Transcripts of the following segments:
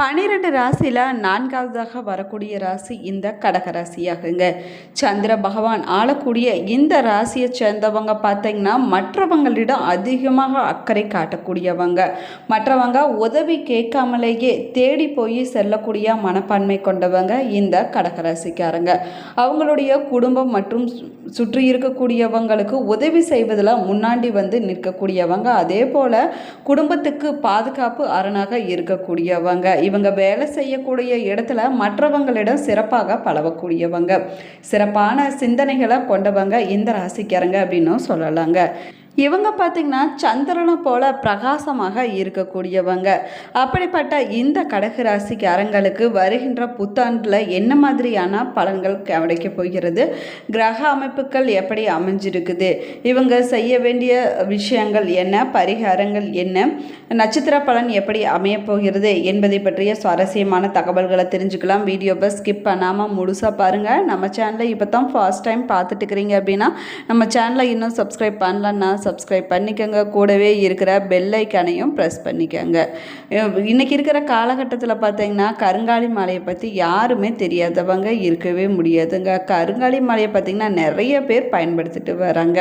பன்னிரெண்டு ராசியில் நான்காவதாக வரக்கூடிய ராசி இந்த கடக ராசியாகுங்க. சந்திர பகவான் ஆளக்கூடிய இந்த ராசியை சேர்ந்தவங்க பார்த்தீங்கன்னா மற்றவங்களிடம் அதிகமாக அக்கறை காட்டக்கூடியவங்க. மற்றவங்க உதவி கேட்காமலேயே தேடி போய் செல்லக்கூடிய மனப்பான்மை கொண்டவங்க இந்த கடக ராசிக்காரங்க. அவங்களுடைய குடும்பம் மற்றும் சு- சுற்றி இருக்கக்கூடியவங்களுக்கு உதவி செய்வதில் முன்னாடி வந்து நிற்கக்கூடியவங்க. அதே போல் குடும்பத்துக்கு பாதுகாப்பு அரணாக இருக்கக்கூடியவங்க. இவங்க வேலை செய்யக்கூடிய இடத்துல மற்றவங்களிடம் சிறப்பாக பழகக்கூடியவங்க. சிறப்பான சிந்தனைகளை கொண்டவங்க இந்த ராசிக்காரங்க அப்படின்னும் சொல்லலாங்க. இவங்க பார்த்திங்கன்னா சந்திரனை போல பிரகாசமாக இருக்கக்கூடியவங்க. அப்படிப்பட்ட இந்த கடக ராசிக்காரங்களுக்கு வருகின்ற புத்தாண்டில் என்ன மாதிரியான பலன்கள் கிடைக்க போகிறது? கிரக அமைப்புகள் எப்படி அமைஞ்சிருக்குது? இவங்க செய்ய வேண்டிய விஷயங்கள் என்ன? பரிகாரங்கள் என்ன? நட்சத்திர பலன் எப்படி அமையப்போகிறது என்பதை பற்றிய சுவாரஸ்யமான தகவல்களை தெரிஞ்சுக்கலாம். வீடியோவை ஸ்கிப் பண்ணாமல் முழுசாக பாருங்கள் நம்ம சேனலை இப்போ தான் ஃபர்ஸ்ட் டைம் பார்த்துட்டு இருக்கிறீங்க அப்படின்னா நம்ம சேனலை இன்னும் சப்ஸ்கிரைப் பண்ணலன்னா சப்ஸ்கிரைப் பண்ணிக்கோங்க. கூடவே இருக்கிற பெல் ஐக்கானையும் ப்ரெஸ் பண்ணிக்கோங்க. இன்றைக்கி இன்னைக்கு இருக்கிற காலகட்டத்தில் பார்த்தீங்கன்னா கருங்காலி மலையை பற்றி யாருமே தெரியாதவங்க இருக்கவே முடியாதுங்க. கருங்காலி மலையை பார்த்திங்கன்னா நிறைய பேர் பயன்படுத்திட்டு வராங்க.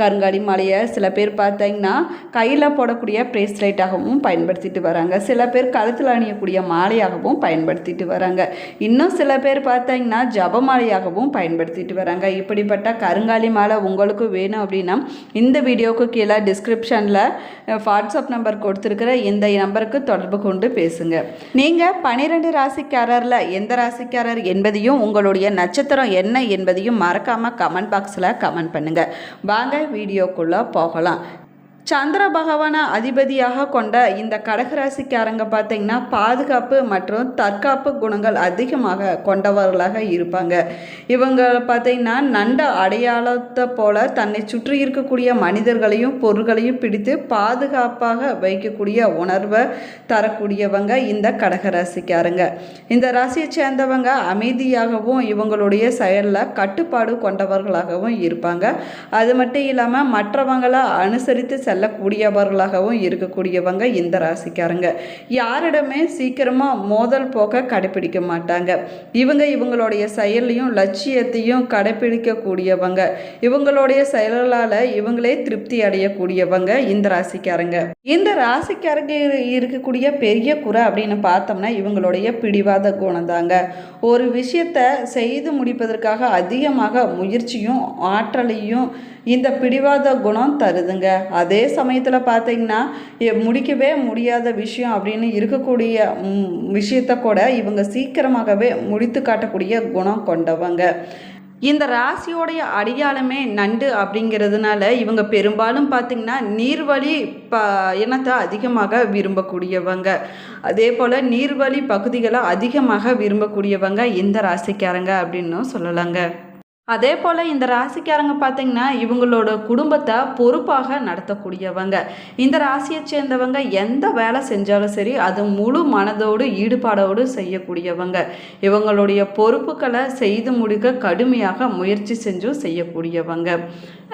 கருங்காலி மலையை சில பேர் பார்த்தீங்கன்னா கையில் போடக்கூடிய பிரேஸ்லைட்டாகவும் பயன்படுத்திட்டு வராங்க. சில பேர் கழுத்தில் அணியக்கூடிய மாலையாகவும் பயன்படுத்திட்டு வராங்க. இன்னும் சில பேர் பார்த்தீங்கன்னா ஜபமாலையாகவும் பயன்படுத்திட்டு வராங்க. இப்படிப்பட்ட கருங்காலி மாலை உங்களுக்கு வேணும் அப்படின்னா இந்த வீடியோவுக்கு கீழே டிஸ்கிரிப்ஷனில் வாட்ஸ்அப் நம்பர் கொடுத்துருக்கிற இந்த நம்பருக்கு தொடர்பு கொண்டு பேசுங்க. நீங்கள் பன்னிரெண்டு ராசிக்காரரில் எந்த ராசிக்காரர் என்பதையும் உங்களுடைய நட்சத்திரம் என்ன என்பதையும் மறக்காமல் கமெண்ட் பாக்ஸில் கமெண்ட் பண்ணுங்கள் வாங்க வீடியோக்குள்ளே போகலாம். சந்திர பகவானை அதிபதியாக கொண்ட இந்த கடகராசிக்காரங்க பார்த்தீங்கன்னா பாதுகாப்பு மற்றும் தற்காப்பு குணங்கள் அதிகமாக கொண்டவர்களாக இருப்பாங்க. இவங்க பார்த்தீங்கன்னா நண்ட அடையாளத்தை போல தன்னை சுற்றி இருக்கக்கூடிய மனிதர்களையும் பொருள்களையும் பிடித்து பாதுகாப்பாக வைக்கக்கூடிய உணர்வை தரக்கூடியவங்க இந்த கடகராசிக்காரங்க. இந்த ராசியை சேர்ந்தவங்க அமைதியாகவும் இவங்களுடைய செயலில் கட்டுப்பாடு கொண்டவர்களாகவும் இருப்பாங்க. அது மட்டும் இல்லாமல் மற்றவங்களை அனுசரித்து செல்லக்கூடியவர்களாகவும் இருக்கக்கூடியவங்க இந்த ராசிக்காரங்க. யாரிடமே சீக்கிரமாக மோதல் போக்க கடைப்பிடிக்க மாட்டாங்க. இவங்க இவங்களுடைய செயலையும் லட்சியத்தையும் கடைப்பிடிக்கக்கூடியவங்க இவங்களுடைய செயல்களால் இவங்களே திருப்தி அடையக்கூடியவங்க இந்த ராசிக்காரங்க. இந்த ராசிக்காரங்க இருக்கக்கூடிய பெரிய குறை அப்படின்னு பார்த்தோம்னா இவங்களுடைய பிடிவாத குணம் தாங்க. ஒரு விஷயத்த செய்து முடிப்பதற்காக அதிகமாக முயற்சியும் ஆற்றலையும் இந்த பிடிவாத குணம் தருதுங்க. அதே சமயத்தில் பார்த்தீங்கன்னா முடிக்கவே முடியாத விஷயம் அப்படின்னு இருக்கக்கூடிய விஷயத்த கூட இவங்க சீக்கிரமாகவே முடித்து காட்டக்கூடிய குணம் கொண்டவங்க. இந்த ராசியோடைய அடையாளமே நண்டு அப்படிங்கிறதுனால இவங்க பெரும்பாலும் பார்த்திங்கன்னா நீர்வழி ப இனத்தை அதிகமாக விரும்பக்கூடியவங்க. அதே போல் நீர்வழி பகுதிகளை அதிகமாக விரும்பக்கூடியவங்க இந்த ராசிக்காரங்க அப்படின்னும் சொல்லலாங்க. அதே போல் இந்த ராசிக்காரங்க பார்த்தீங்கன்னா இவங்களோட குடும்பத்தை பொறுப்பாக நடத்தக்கூடியவங்க. இந்த ராசியை சேர்ந்தவங்க எந்த வேலை செஞ்சாலும் சரி அது முழு மனதோடு ஈடுபாடோடு செய்யக்கூடியவங்க. இவங்களுடைய பொறுப்புகளை செய்து முடிக்க கடுமையாக முயற்சி செஞ்சும் செய்யக்கூடியவங்க.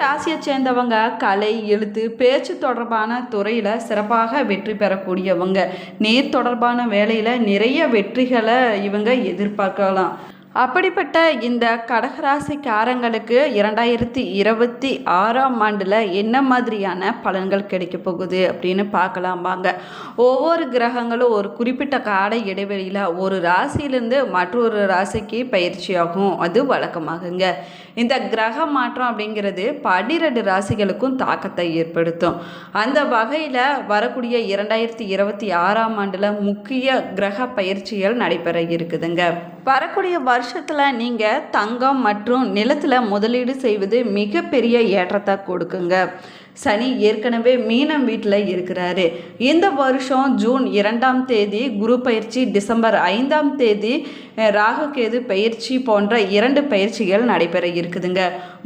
ராசியை சேர்ந்தவங்க கலை எழுத்து பேச்சு தொடர்பான துறையில் சிறப்பாக வெற்றி பெறக்கூடியவங்க. நீர் தொடர்பான வேலையில் நிறைய வெற்றிகளை இவங்க எதிர்பார்க்கலாம். அப்படிப்பட்ட இந்த கடகராசிக்காரங்களுக்கு இரண்டாயிரத்தி இருபத்தி ஆறாம் ஆண்டில் என்ன மாதிரியான பலன்கள் கிடைக்க போகுது அப்படின்னு பார்க்கலாம் வாங்க. ஒவ்வொரு கிரகங்களும் ஒரு குறிப்பிட்ட கால இடைவெளியில் ஒரு ராசியிலேருந்து மற்றொரு ராசிக்கு பயிற்சியாகும். அது வழக்கமாகுங்க. இந்த கிரக மாற்றம் அப்படிங்கிறது பன்னிரெண்டு ராசிகளுக்கும் தாக்கத்தை ஏற்படுத்தும். அந்த வகையில் வரக்கூடிய இரண்டாயிரத்தி இருபத்தி ஆறாம் ஆண்டில் முக்கிய கிரக பயிற்சிகள் நடைபெற இருக்குதுங்க. வரக்கூடிய வருஷத்தில் நீங்கள் தங்கம் மற்றும் நிலத்தில் முதலீடு செய்வது மிகப்பெரிய ஏற்றத்தை கொடுக்குங்க. சனி ஏற்கனவே மீனம் வீட்டில் இருக்கிறாரு. இந்த வருஷம் ஜூன் இரண்டாம் தேதி குரு பயிற்சி டிசம்பர் ஐந்தாம் தேதி ராகுகேது கேது பயிற்சி போன்ற இரண்டு பயிற்சிகள் நடைபெற இருக்குதுங்க.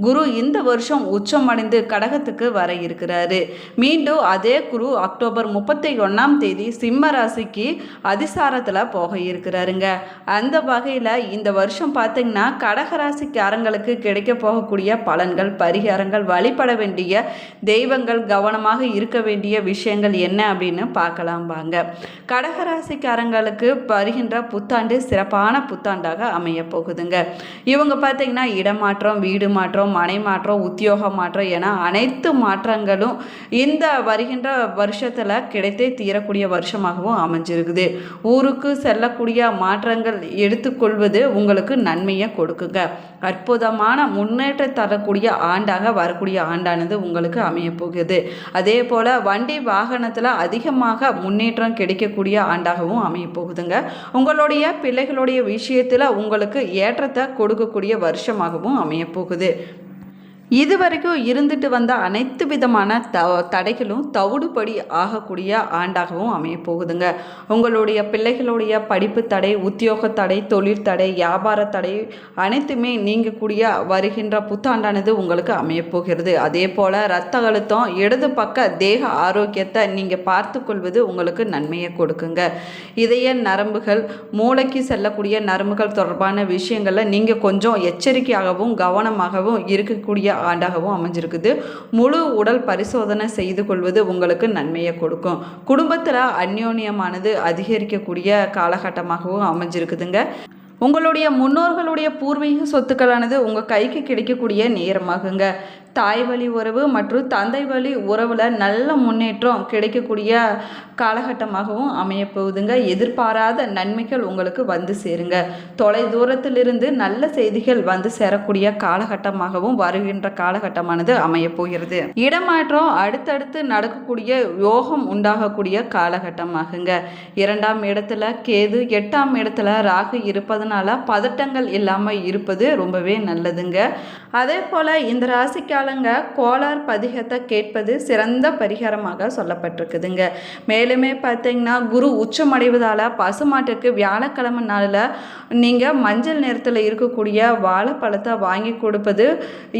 குரு இந்த வருஷம் உச்சமடைந்து கடகத்துக்கு வர இருக்கிறாரு. மீண்டும் அதே குரு அக்டோபர் முப்பத்தி ஒன்றாம் தேதி சிம்ம ராசிக்கு அதிசாரத்தில் போக இருக்கிறாருங்க. அந்த வகையில் இந்த வருஷம் பார்த்திங்கன்னா கடகராசிக்காரங்களுக்கு கிடைக்க போகக்கூடிய பலன்கள் பரிகாரங்கள் வழிபட வேண்டிய தெய்வங்கள் கவனமாக இருக்க வேண்டிய விஷயங்கள் என்ன அப்படின்னு பார்க்கலாம் வாங்க. கடகராசிக்காரங்களுக்கு வருகின்ற புத்தாண்டு சிறப்பான புத்தாண்டாக அமைய போகுதுங்க. இவங்க பார்த்தீங்கன்னா இடமாற்றம் வீடு மாற்றம் மனை மாற்றம் உத்தியோக மாற்றம் என அனைத்து மாற்றங்களும் இந்த வருகின்ற வருஷத்தில் கிடைத்தே தீரக்கூடிய வருஷமாகவும் அமைஞ்சிருக்குது. ஊருக்கு செல்லக்கூடிய மாற்றங்கள் எடுத்துக்கொள்வது உங்களுக்கு நன்மையை கொடுக்குங்க. அற்புதமான முன்னேற்றம் தரக்கூடிய ஆண்டாக வரக்கூடிய ஆண்டானது உங்களுக்கு அமையப்போகுது. அதே போல் வண்டி வாகனத்தில் அதிகமாக முன்னேற்றம் கிடைக்கக்கூடிய ஆண்டாகவும் அமையப்போகுதுங்க. உங்களுடைய பிள்ளைகளுடைய விஷயத்தில் உங்களுக்கு ஏற்றத்தை கொடுக்கக்கூடிய வருஷமாகவும் அமையப்போகுது. இதுவரைக்கும் இது வரைக்கும் இருந்துட்டு வந்த அனைத்து விதமான த தடைகளும் தவிடுபடி ஆகக்கூடிய ஆண்டாகவும் அமைய போகுதுங்க. உங்களுடைய பிள்ளைகளுடைய படிப்பு தடை உத்தியோக தடை தொழில் தடை வியாபார தடை அனைத்துமே நீங்கக்கூடிய வருகின்ற புத்தாண்டானது உங்களுக்கு அமைய போகிறது. அதே போல் ரத்த அழுத்தம் இடது பக்க தேக ஆரோக்கியத்தை நீங்கள் பார்த்து கொள்வது உங்களுக்கு நன்மையை கொடுக்குங்க. இதய நரம்புகள் மூளைக்கு செல்லக்கூடிய நரம்புகள் தொடர்பான விஷயங்களில் நீங்கள் கொஞ்சம் எச்சரிக்கையாகவும் கவனமாகவும் இருக்கக்கூடிய ஆண்டாகவும் அமைஞ்சிருக்குது. முழு உடல் பரிசோதனை செய்து கொள்வது உங்களுக்கு நன்மையை கொடுக்கும். குடும்பத்தில் அந்யோன்யமானது அதிகரிக்கக்கூடிய காலகட்டமாகவும் அமைஞ்சிருக்குதுங்க. உங்களுடைய முன்னோர்களுடைய பூர்வீக சொத்துக்களானது உங்கள் கைக்கு கிடைக்கக்கூடிய நேரமாகுங்க. தாய் வழி உறவு மற்றும் தந்தை வழி உறவில் நல்ல முன்னேற்றம் கிடைக்கக்கூடிய காலகட்டமாகவும் அமையப்போகுதுங்க. எதிர்பாராத நன்மைகள் உங்களுக்கு வந்து சேருங்க. தொலை தூரத்திலிருந்து நல்ல செய்திகள் வந்து சேரக்கூடிய காலகட்டமாகவும் வருகின்ற காலகட்டமானது அமையப்போகிறது. இடமாற்றம் அடுத்தடுத்து நடக்கக்கூடிய யோகம் உண்டாகக்கூடிய காலகட்டமாகுங்க. இரண்டாம் இடத்துல கேது எட்டாம் இடத்துல ராகு இருப்பதனால பதட்டங்கள் இல்லாமல் இருப்பது ரொம்பவே நல்லதுங்க. அதே போல் இந்த ராசிக்காலங்க கோளார் பதிகத்தை கேட்பது சிறந்த பரிகாரமாக சொல்லப்பட்டிருக்குதுங்க. மேலுமே பார்த்தீங்கன்னா குரு உச்சமடைவதால் பசுமாட்டுக்கு வியாழக்கிழமை நாளில் நீங்கள் மஞ்சள் நிறத்தில் இருக்கக்கூடிய வாழைப்பழத்தை வாங்கி கொடுப்பது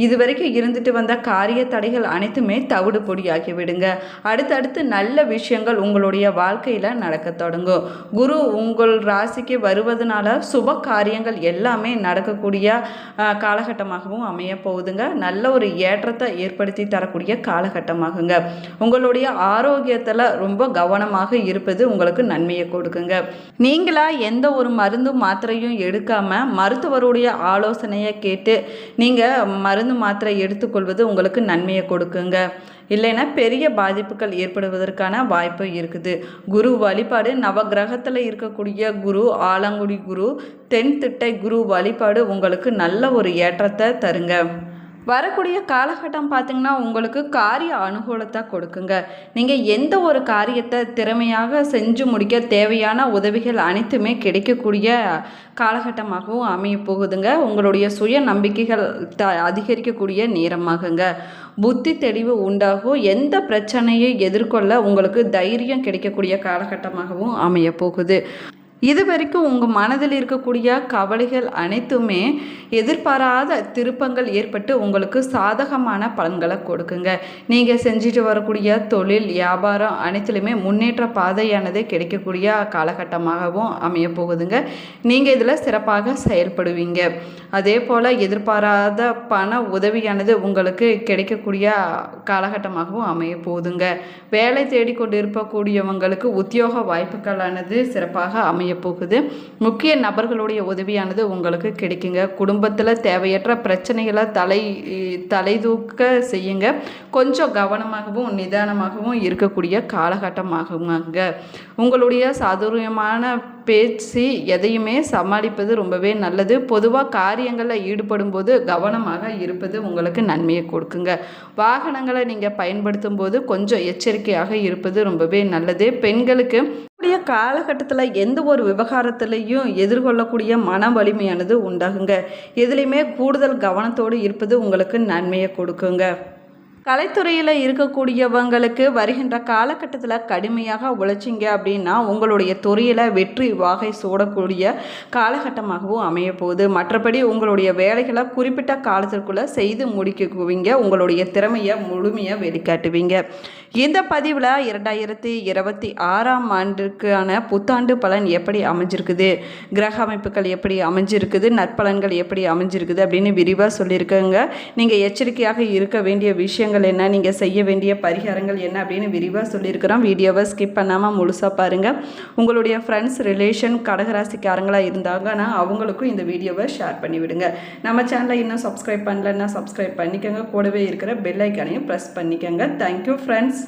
இது வரைக்கும் இருந்துட்டு வந்த காரிய தடைகள் அனைத்துமே தவிடு பொடியாகி விடுங்க. அடுத்தடுத்து நல்ல விஷயங்கள் உங்களுடைய வாழ்க்கையில் நடக்க தொடங்கும். குரு உங்கள் ராசிக்கு வருவதனால சுப காரியங்கள் எல்லாமே நடக்கக்கூடிய காலகட்டமாகவும் அமைய போகுதுங்க. நல்ல ஒரு ஏ ஏற்றத்தை ஏற்படுத்தி தரக்கூடிய காலகட்டமாகுங்க. உங்களுடைய ஆரோக்கியத்தில் ரொம்ப கவனமாக இருப்பது உங்களுக்கு நன்மையை கொடுக்குங்க. நீங்களா எந்த ஒரு மருந்து மாத்திரையும் எடுக்காம மருத்துவருடைய ஆலோசனையை கேட்டு நீங்கள் மருந்து மாத்திரை எடுத்துக்கொள்வது உங்களுக்கு நன்மையை கொடுக்குங்க. இல்லைன்னா பெரிய பாதிப்புகள் ஏற்படுவதற்கான வாய்ப்பு இருக்குது. குரு வழிபாடு நவகிரகத்தில் இருக்கக்கூடிய குரு ஆலங்குடி குரு தென் திட்டை குரு வழிபாடு உங்களுக்கு நல்ல ஒரு ஏற்றத்தை தருங்க. வரக்கூடிய காலகட்டம் பார்த்திங்கன்னா உங்களுக்கு காரிய அனுகூலத்தை கொடுக்குங்க. நீங்கள் எந்த ஒரு காரியத்தை திறமையாக செஞ்சு முடிக்க தேவையான உதவிகள் அனைத்துமே கிடைக்கக்கூடிய காலகட்டமாகவும் அமைய போகுதுங்க. உங்களுடைய சுய நம்பிக்கைகள் த அதிகரிக்கக்கூடிய நேரமாகுங்க. புத்தி தெளிவு உண்டாகும். எந்த பிரச்சனையை எதிர்கொள்ள உங்களுக்கு தைரியம் கிடைக்கக்கூடிய காலகட்டமாகவும் அமைய போகுது. இது வரைக்கும் உங்கள் மனதில் இருக்கக்கூடிய கவலைகள் அனைத்துமே எதிர்பாராத திருப்பங்கள் ஏற்பட்டு உங்களுக்கு சாதகமான பலன்களை கொடுக்குங்க. நீங்கள் செஞ்சுட்டு வரக்கூடிய தொழில் வியாபாரம் அனைத்துலையுமே முன்னேற்ற பாதையானது கிடைக்கக்கூடிய காலகட்டமாகவும் அமைய போகுதுங்க. நீங்கள் இதில் சிறப்பாக செயல்படுவீங்க. அதே போல் எதிர்பாராத பண உதவியானது உங்களுக்கு கிடைக்கக்கூடிய காலகட்டமாகவும் அமைய போகுதுங்க. வேலை தேடிக்கொண்டு இருக்கக்கூடியவங்களுக்கு உத்தியோக வாய்ப்புகளானது சிறப்பாக அமைய போகுது. முக்கிய நபர்களுடைய உதவியானது உங்களுக்கு கிடைக்குங்க. குடும்பத்தில் தேவையற்ற பிரச்சனைகளை தலை தலை தூக்க செய்யுங்க. கொஞ்சம் கவனமாகவும் நிதானமாகவும் இருக்கக்கூடிய காலகட்டமாகுங்க உங்களுடைய சாதுரியமான பேச்சு எதையுமே சமாளிப்பது ரொம்பவே நல்லது. பொதுவாக காரியங்களில் ஈடுபடும் போது கவனமாக இருப்பது உங்களுக்கு நன்மையை கொடுக்குங்க. வாகனங்களை நீங்கள் பயன்படுத்தும் போது கொஞ்சம் எச்சரிக்கையாக இருப்பது ரொம்பவே நல்லது. பெண்களுக்கு காலகட்டத்தில் எந்த ஒரு விவகாரத்திலையும் எதிர்கொள்ளக்கூடிய மன வலிமையானது உண்டாகுங்க. எதுலேயுமே கூடுதல் கவனத்தோடு இருப்பது உங்களுக்கு நன்மையை கொடுக்குங்க. கலைத்துறையில் இருக்கக்கூடியவங்களுக்கு வருகின்ற காலகட்டத்தில் கடுமையாக உழைச்சிங்க அப்படின்னா உங்களுடைய துறையில் வெற்றி வாகை சூடக்கூடிய காலகட்டமாகவும் அமைய போகுது. மற்றபடி உங்களுடைய வேலைகளை குறிப்பிட்ட காலத்திற்குள்ளே செய்து முடிக்குவீங்க உங்களுடைய திறமையை முழுமையாக வெளிக்காட்டுவீங்க. இந்த பதிவில் இரண்டாயிரத்தி இருபத்தி ஆறாம் ஆண்டுக்கான புத்தாண்டு பலன் எப்படி அமைஞ்சிருக்குது? கிரக அமைப்புகள் எப்படி அமைஞ்சிருக்குது? நற்பலன்கள் எப்படி அமைஞ்சிருக்குது அப்படின்னு விரிவாக சொல்லியிருக்கங்க. நீங்கள் எச்சரிக்கையாக இருக்க வேண்டிய விஷயங்கள் விஷயங்கள் என்ன நீங்கள் செய்ய வேண்டிய பரிகாரங்கள் என்ன அப்படின்னு விரிவாக சொல்லியிருக்கிறோம். வீடியோவை ஸ்கிப் பண்ணாமல் முழுசாக பாருங்கள் உங்களுடைய ஃப்ரெண்ட்ஸ் ரிலேஷன் கடகராசிக்காரங்களாக இருந்தாங்கன்னா அவங்களுக்கும் இந்த வீடியோவை ஷேர் பண்ணி விடுங்க. நம்ம சேனலை இன்னும் சப்ஸ்கிரைப் பண்ணலன்னா சப்ஸ்கிரைப் பண்ணிக்கோங்க. கூடவே இருக்கிற பெல் ஐக்கானையும் ப்ரெஸ் பண்ணிக்கோங்க. Thank you friends